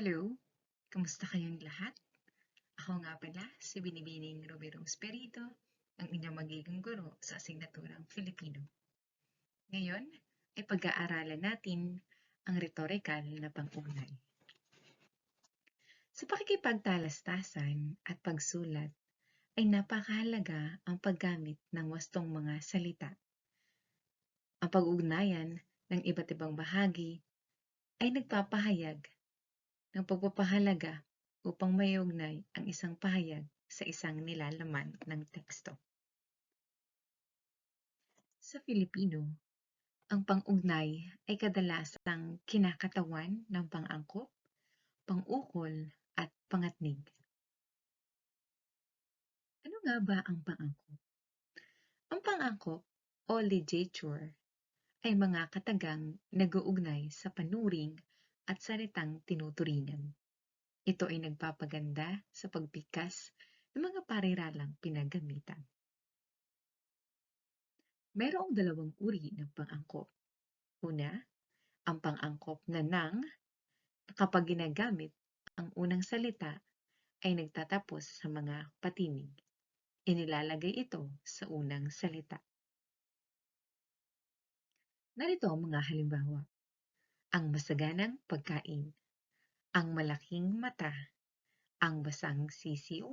Hello, kamusta kayong lahat? Ako nga pala si Binibining Roberong Spirito, ang inyong magiging guro sa asignaturang Filipino. Ngayon ay pag-aaralan natin ang rhetorical na pang-ugnay. Sa pakikipagtalastasan at pagsulat ay napakahalaga ang paggamit ng wastong mga salita. Ang pag-ugnayan ng iba't ibang bahagi ay nagpapahayag ng pagpapahalaga upang maiugnay ang isang pahayag sa isang nilalaman ng teksto. Sa Filipino, ang pang-ugnay ay kadalasang kinakatawan ng pang-angkop, pang-ukol, at pangatnig. Ano nga ba ang pang-angkop? Ang pang-angkop o ligature ay mga katagang nag-uugnay sa panuring at salitang tinuturingan. Ito ay nagpapaganda sa pagpikas ng mga pariralang pinagamitan. Mayroong dalawang uri ng pang-angkop. Una, ang pang-angkop na nang kapag ginagamit ang unang salita ay nagtatapos sa mga patinig. Inilalagay ito sa unang salita. Narito ang mga halimbawa. Ang masaganang pagkain, ang malaking mata, ang basang sisiw,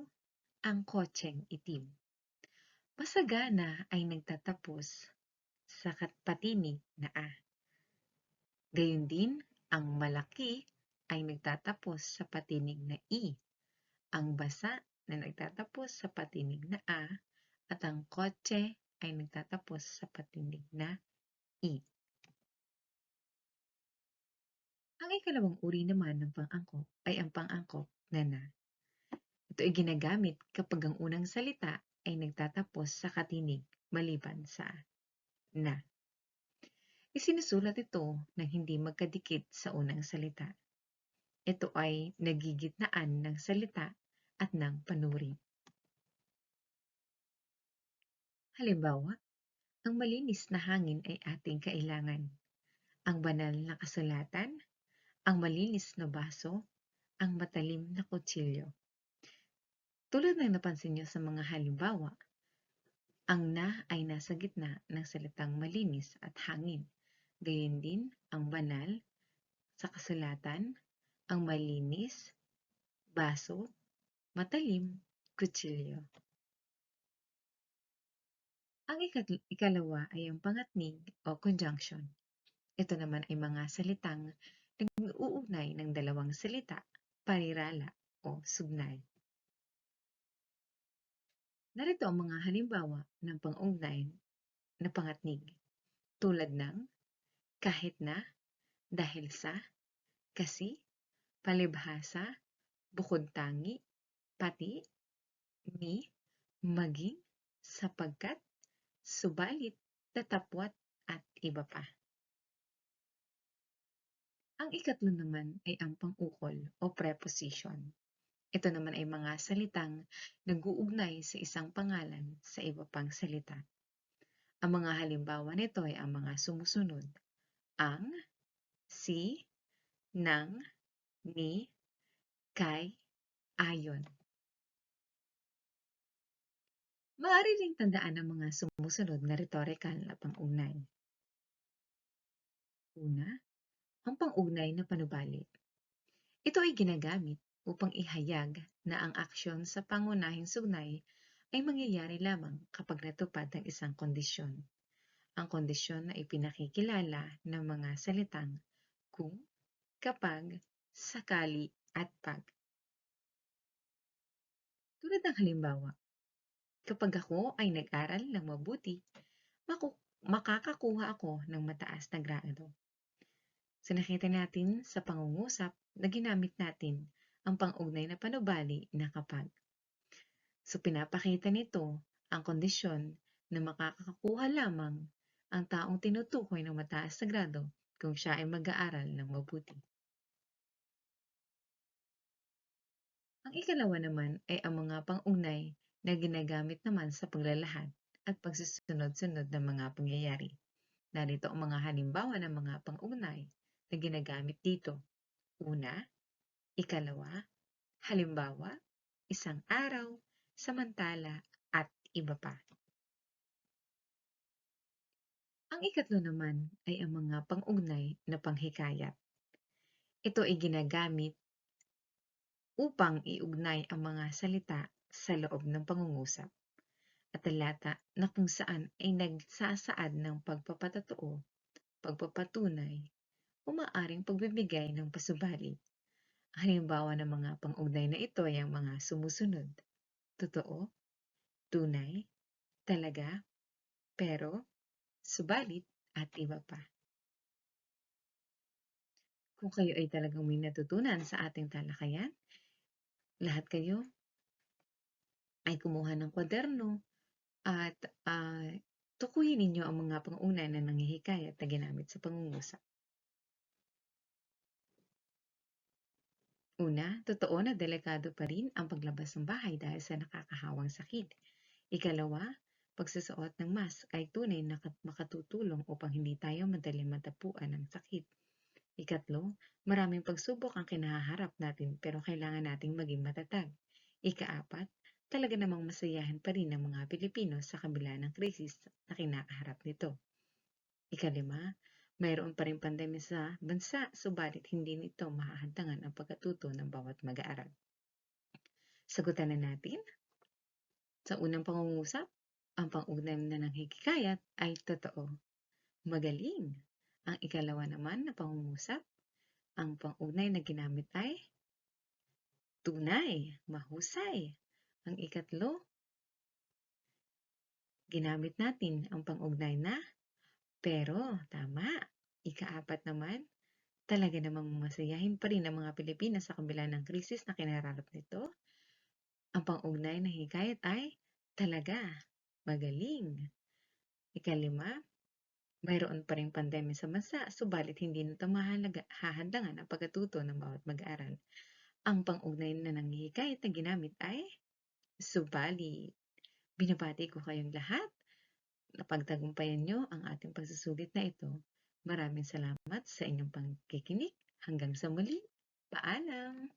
ang kotseng itim. Masagana ay nagtatapos sa patinig na a. Gayun din, ang malaki ay nagtatapos sa patinig na i. Ang basa na nagtatapos sa patinig na a at ang kotse ay nagtatapos sa patinig na i. Ang ikalawang uri naman ng pang-angkop ay ang pang-angkop na na. Ito ay ginagamit kapag ang unang salita ay nagtatapos sa katinig maliban sa na. Isinusulat ito nang hindi magkadikit sa unang salita. Ito ay nagigitnaan ng salita at ng panuri. Halimbawa, ang malinis na hangin ay ating kailangan. Ang banal na kasulatan ang malinis na baso, ang matalim na kutsilyo. Tulad ng napansin niyo sa mga halimbawa, ang na ay nasa gitna ng salitang malinis at hangin. Gayun din ang banal sa kasulatan, ang malinis, baso, matalim, kutsilyo. Ang ikalawa ay ang pangatnig o conjunction. Ito naman ay mga salitang nag-uugnay ng dalawang salita, parirala o sugnay. Narito ang mga halimbawa ng pang-ugnay na pangatnig, tulad ng kahit na, dahil sa, kasi, palibhasa, bukod tangi, pati, ni, maging, sapagkat, subalit, tatapwat, at iba pa. Ang ikatlo naman ay ang pang-ukol o preposition. Ito naman ay mga salitang nag-uugnay sa isang pangalan sa iba pang salita. Ang mga halimbawa nito ay ang mga sumusunod. Ang, si, nang, ni, kay, ayon. Maaari ring tandaan ang mga sumusunod na rhetorical na pang-ugnay. Una, ang pang-ugnay na panubali. Ito ay ginagamit upang ihayag na ang aksyon sa pangunahing sugnay ay mangyayari lamang kapag natupad ang isang kondisyon. Ang kondisyon na ipinakikilala ng mga salitang kung, kapag, sakali, at pag. Tulad ng halimbawa, kapag ako ay nag-aral ng mabuti, makakakuha ako ng mataas na grado. So nakita natin sa pangungusap na ginamit natin ang pang-ugnay na panubali na kapag. So pinapakita nito ang kondisyon na makakakuha lamang ang taong tinutukoy ng mataas na grado kung siya ay mag-aaral ng mabuti. Ang ikalawa naman ay ang mga pang-ugnay na ginagamit naman sa paglalahad at pagsusunod-sunod ng mga pangyayari. Narito ang mga halimbawa ng mga pang-ugnay na ginagamit dito. Una, Ikalawa, halimbawa, isang araw, samantala, at iba pa. Ang ikatlo naman ay ang mga pang-ugnay na panghikayat. Ito ay ginagamit upang iugnay ang mga salita sa loob ng pangungusap at talata na kung saan ay nagsasaad ng pagpapatotoo, pagpapatunay, o maaring pagbibigay ng pasubali. Halimbawa ng mga pang-ugnay na ito ay ang mga sumusunod. Totoo, tunay, talaga, pero, subalit, at iba pa. Kung kayo ay talagang may natutunan sa ating talakayan, lahat kayo ay kumuha ng kwaderno at uh, tukuyin ninyo ang mga panguna na nanghihikayat na ginamit sa pangungusap. Una, totoo na delikado pa rin ang paglabas ng bahay dahil sa nakakahawang sakit. Ikalawa, pagsusuot ng mask ay tunay na makatutulong upang hindi tayo madali matapuan ng sakit. Ikatlo, maraming pagsubok ang kinaharap natin pero kailangan nating maging matatag. Ikaapat, talaga namang masayahan pa rin ang mga Pilipino sa kabila ng krisis na kinakaharap nito. Ikalima, mayroon pa rin pandemya sa bansa, subalit hindi nito mahahantangan ang pagkatuto ng bawat mag-aaral. Sagutan na natin. Sa unang pangungusap, ang pang-ugnay na ng hikikayat ay totoo. Magaling. Ang ikalawa naman na pangungusap, ang pang-ugnay na ginamit ay tunay, mahusay. Ang ikatlo, ginamit natin ang pang-ugnay na pero, tama. Ikaapat naman, talaga namang masayahin pa rin ang mga Pilipinas sa kabila ng krisis na kinararap nito. Ang pang-ugnay na hikayat ay talaga magaling. Ikalima, mayroon pa rin pandemya sa bansa, subalit hindi nito mahalaga, hahandangan ang pagkatuto ng bawat mag-aaral. Ang pang-ugnay na nanghihikayat na ginamit ay subalit. Binabati ko kayong lahat napagtagumpayan nyo ang ating pagsusulit na ito. Maraming salamat sa inyong pagkikinig. Hanggang sa muli, paalam!